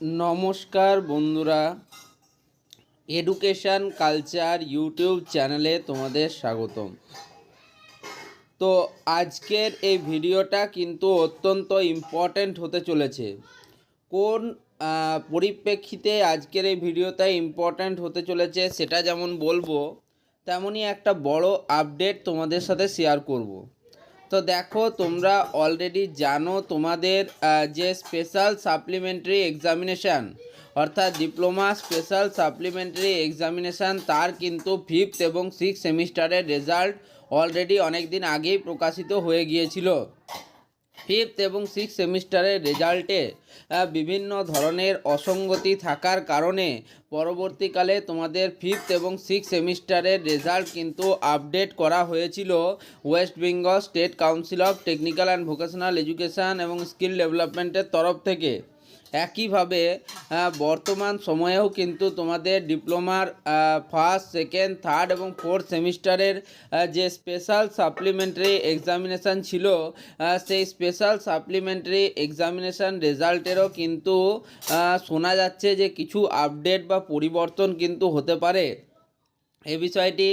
নমস্কার বন্ধুরা। Education culture YouTube চ্যানেলে তোমাদের স্বাগতম। তো আজকের এই ভিডিওটা কিন্তু অত্যন্ত ইম্পর্ট্যান্ট হতে চলেছে। কোন পরিপ্রেক্ষিতে আজকের এই ভিডিওটা ইম্পর্ট্যান্ট হতে চলেছে সেটা যেমন বলব, তেমনই একটা বড় আপডেট তোমাদের সাথে শেয়ার করব। তো দেখো, তোমরা অলরেডি জানো তোমাদের যে স্পেশাল সাপ্লিমেন্টারি এক্সামিনেশান অর্থাৎ ডিপ্লোমা স্পেশাল সাপ্লিমেন্টারি এক্সামিনেশান তার কিন্তু ফিফথ এবং সিক্স সেমিস্টারের রেজাল্ট অলরেডি অনেক দিন আগেই প্রকাশিত হয়ে গিয়েছিল। ফিফথ এবং সিক্স সেমিস্টারের রেজাল্টে বিভিন্ন ধরনের অসঙ্গতি থাকার কারণে পরবর্তীকালে তোমাদের ফিফথ এবং সিক্স সেমিস্টারের রেজাল্ট কিন্তু আপডেট করা হয়েছিল। West Bengal State Council of Technical and Vocational Education এবং স্কিল ডেভেলপমেন্টের তরফ থেকে। একইভাবে বর্তমান সময়েও কিন্তু তোমাদের ডিপ্লোমার ফার্স্ট সেকেন্ড থার্ড এবং ফোর্থ সেমিস্টারের যে স্পেশাল সাপ্লিমেন্টারি এক্সামিনেশান ছিল সেই স্পেশাল সাপ্লিমেন্টারি এক্সামিনেশান রেজাল্টেরও কিন্তু শোনা যাচ্ছে যে কিছু আপডেট বা পরিবর্তন কিন্তু হতে পারে। এই বিষয়টি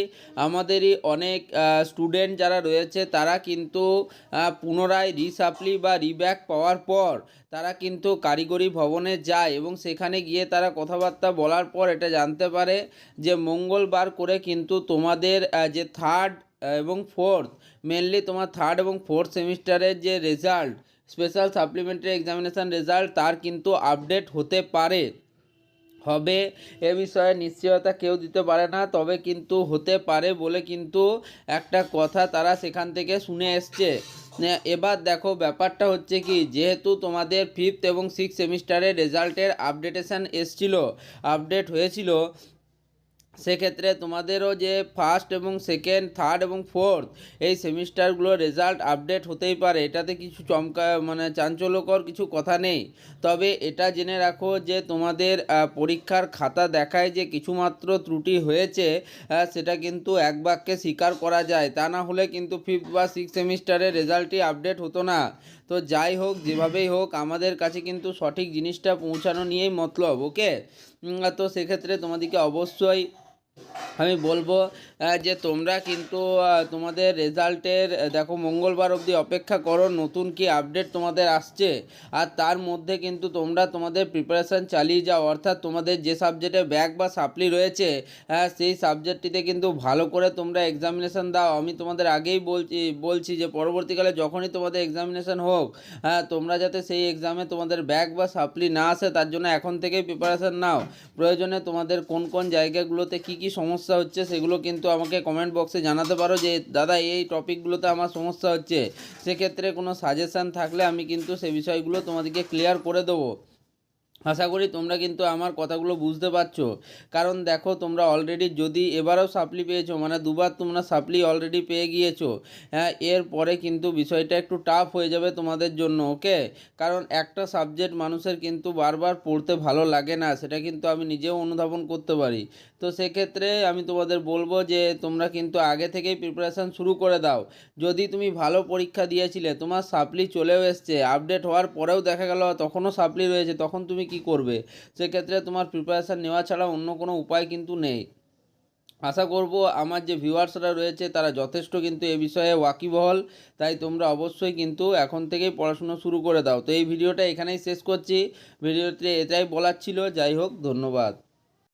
আমাদেরই অনেক স্টুডেন্ট যারা রয়েছে, তারা কিন্তু পুনরায় রিসাপ্লি বা রিব্যাক পাওয়ার পর তারা কিন্তু কারিগরি ভবনে যায় এবং সেখানে গিয়ে তারা কথাবার্তা বলার পর এটা জানতে পারে যে মঙ্গলবার করে কিন্তু তোমাদের যে থার্ড এবং ফোর্থ মেনলি তোমার থার্ড এবং ফোর্থ সেমিস্টারের যে result special supplementary examination result তার কিন্তু আপডেট হতে পারে। হবে, এ বিষয়ে নিশ্চয়তা কেউ দিতে পারে না, তবে কিন্তু হতে পারে বলে কিন্তু একটা কথা তারা সেখান থেকে শুনে এসছে। এবার দেখো ব্যাপারটা হচ্ছে কি, যেহেতু তোমাদের ফিফথ এবং সিক্স সেমিস্টারের রেজাল্টের আপডেটেশান এসছিল আপডেট হয়েছিল সেক্ষেত্রে তোমাদেরও যে ফার্স্ট এবং সেকেন্ড থার্ড এবং ফোর্থ এই সেমিস্টারগুলোর রেজাল্ট আপডেট হতেই পারে। এটাতে কিছু চমকা মানে চাঞ্চল্যকর কিছু কথা নেই। তবে এটা জেনে রাখো যে তোমাদের পরীক্ষার খাতা দেখায় যে কিছুমাত্র ত্রুটি হয়েছে সেটা কিন্তু এক বাক্যে স্বীকার করা যায়। তা না হলে কিন্তু ফিফথ বা সিক্স সেমিস্টারের রেজাল্টই আপডেট হতো না। তো যাই হোক, যেভাবেই হোক, আমাদের কাছে কিন্তু সঠিক জিনিসটা পৌঁছানো নিয়েই মতলব ওকে তো সেক্ষেত্রে তোমাদেরকে অবশ্যই you আমি বলব যে তোমরা কিন্তু তোমাদের রেজাল্টের দেখো মঙ্গলবার অবধি অপেক্ষা করো নতুন কি আপডেট তোমাদের আসছে। আর তার মধ্যে কিন্তু তোমরা তোমাদের প্রিপারেশান চালিয়ে যাও অর্থাৎ তোমাদের যে সাবজেক্টে ব্যাক বা সাপ্লি রয়েছে আহ, সেই সাবজেক্টটিতে কিন্তু ভালো করে তোমরা এক্সামিনেশান দাও। আমি তোমাদের আগেই বলছি বলছি যে পরবর্তীকালে যখনই তোমাদের এক্সামিনেশান হোক হ্যাঁ তোমরা যাতে সেই এক্সামে তোমাদের ব্যাক বা সাপ্লি না আসে তার জন্য এখন থেকেই প্রিপারেশান নাও। প্রয়োজনে তোমাদের কোন কোন জায়গাগুলোতে কি কি সমস্যা হচ্ছে, সেগুলো কিন্তু আমাকে কমেন্ট বক্সে জানাতে পারো যে, দাদা, এই টপিকগুলোতে আমার সমস্যা হচ্ছে। সেক্ষেত্রে কোনো সাজেশান থাকলে আমি কিন্তু সে বিষয়গুলো তোমাদেরকে ক্লিয়ার করে দেবো। আশা করি তোমরা কিন্তু আমার কথাগুলো বুঝতে পারছ। কারণ দেখো, তোমরা অলরেডি যদি এবারেও সাপ্লি পেয়েছ মানে দুবার তোমরা সাপ্লি অলরেডি পেয়ে গিয়েছো হ্যাঁ এরপরে কিন্তু বিষয়টা একটু টাফ হয়ে যাবে তোমাদের জন্য ওকে কারণ একটা সাবজেক্ট মানুষের কিন্তু বারবার পড়তে ভালো লাগে না, সেটা কিন্তু আমি নিজেও অনুধাবন করতে পারি। তো সেক্ষেত্রে আমি তোমাদের বলব যে, তোমরা কিন্তু আগে থেকেই প্রিপারেশান শুরু করে দাও। যদি তুমি ভালো পরীক্ষা দিয়েছিলে, তোমার সাপ্লি চলেও এসছে আপডেট হওয়ার পরেও দেখা গেল, তখনও সাপ্লি রয়েছে, তখন তুমি কি করবে? সেক্ষেত্রে তোমার প্রিপারেশান নেওয়া ছাড়া অন্য কোনো উপায় কিন্তু নেই। আশা করব আমার যে ভিউয়ার্সরা রয়েছে, তারা যথেষ্ট কিন্তু এ বিষয়ে ওয়াকিবহল। তাই তোমরা অবশ্যই কিন্তু এখন থেকেই পড়াশুনো শুরু করে দাও। তো এই ভিডিওটা এখানেই শেষ করছি। ভিডিওতে এটাই বলার ছিল। যাই হোক, ধন্যবাদ।